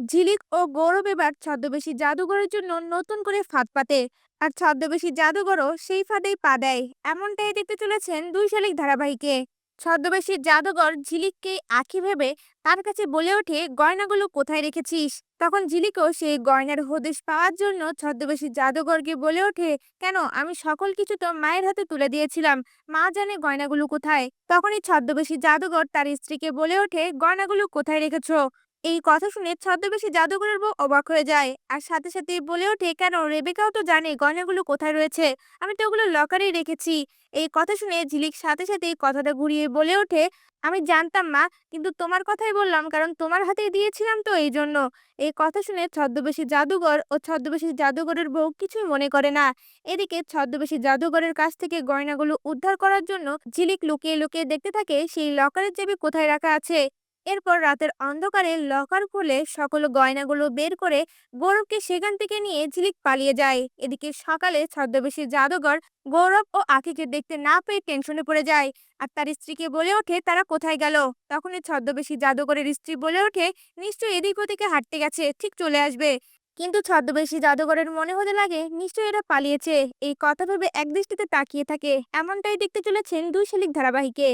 ঝিলিক ও গৌরব এবার ছদ্মবেশী জাদুঘরের জন্য নতুন করে ফাঁদ পাতে। আর ছদ্মবেশী জাদুঘরও সেই ফাঁদেই পা দেয়। এমনটাই দেখতে চলেছেন দুই শালিক ধারাবাহিকে। ছদ্মবেশী জাদুঘর ঝিলিককে আঁখি ভেবে তার কাছে বলে ওঠে, গয়নাগুলো কোথায় রেখেছিস? তখন ঝিলিকও সেই গয়নার হদিশ পাওয়ার জন্য ছদ্মবেশী জাদুঘরকে বলে ওঠে, কেন? আমি সকল কিছু তো মায়ের হাতে তুলে দিয়েছিলাম। মা জানে গয়নাগুলো কোথায়। তখনই ছদ্মবেশী জাদুঘর তার স্ত্রীকে বলে ওঠে, গয়নাগুলো কোথায় রেখেছো? এই কথা শুনে ছদ্মবেশী জাদুঘরের বউ অবাক হয়ে যায়। আর সাথে সাথে বলে ওঠে, কেন? রেবেকাও তো জানে গয়নাগুলো কোথায় রয়েছে। আমি তো ওগুলো লকারেই রেখেছি। এই কথা শুনে ঝিলিক সাথে সাথে কথাটা ঘুরিয়ে বলে ওঠে, আমি জানতাম মা, কিন্তু তোমার কথাই বললাম, কারণ তোমার হাতেই দিয়েছিলাম তো এই জন্য। এই কথা শুনে ছদ্মবেশী জাদুঘর ও ছদ্মবেশী জাদুঘরের বউ কিছুই মনে করে না। এদিকে ছদ্মবেশী জাদুঘরের কাছ থেকে গয়নাগুলো উদ্ধার করার জন্য ঝিলিক লুকিয়ে লুকিয়ে দেখতে থাকে, সেই লকারের চাবি কোথায় রাখা আছে? এরপর রাতের অন্ধকারে লকার খুলে সকল গয়নাগুলো বের করে গৌরবকে সেখান থেকে নিয়ে ঝিলিক পালিয়ে যায়। এদিকে সকালে ছদ্মবেশী জাদুঘর গৌরব ও আখিকে দেখতে না পেয়ে টেনশনে পড়ে যায়। আর তার স্ত্রীকে বলে ওঠে তারা কোথায় গেল? তখনই ছদ্মবেশী জাদুঘরের স্ত্রী বলে ওঠে, নিশ্চয়ই এদিক ওদিকে হাঁটতে গেছে, ঠিক চলে আসবে। কিন্তু ছদ্মবেশী জাদুঘরের মনে হতে লাগে, নিশ্চয়ই এরা পালিয়েছে। এই কথা ভেবে একদৃষ্টিতে তাকিয়ে থাকে। এমনটাই দেখতে চলেছেন দুই শালিক ধারাবাহিকে।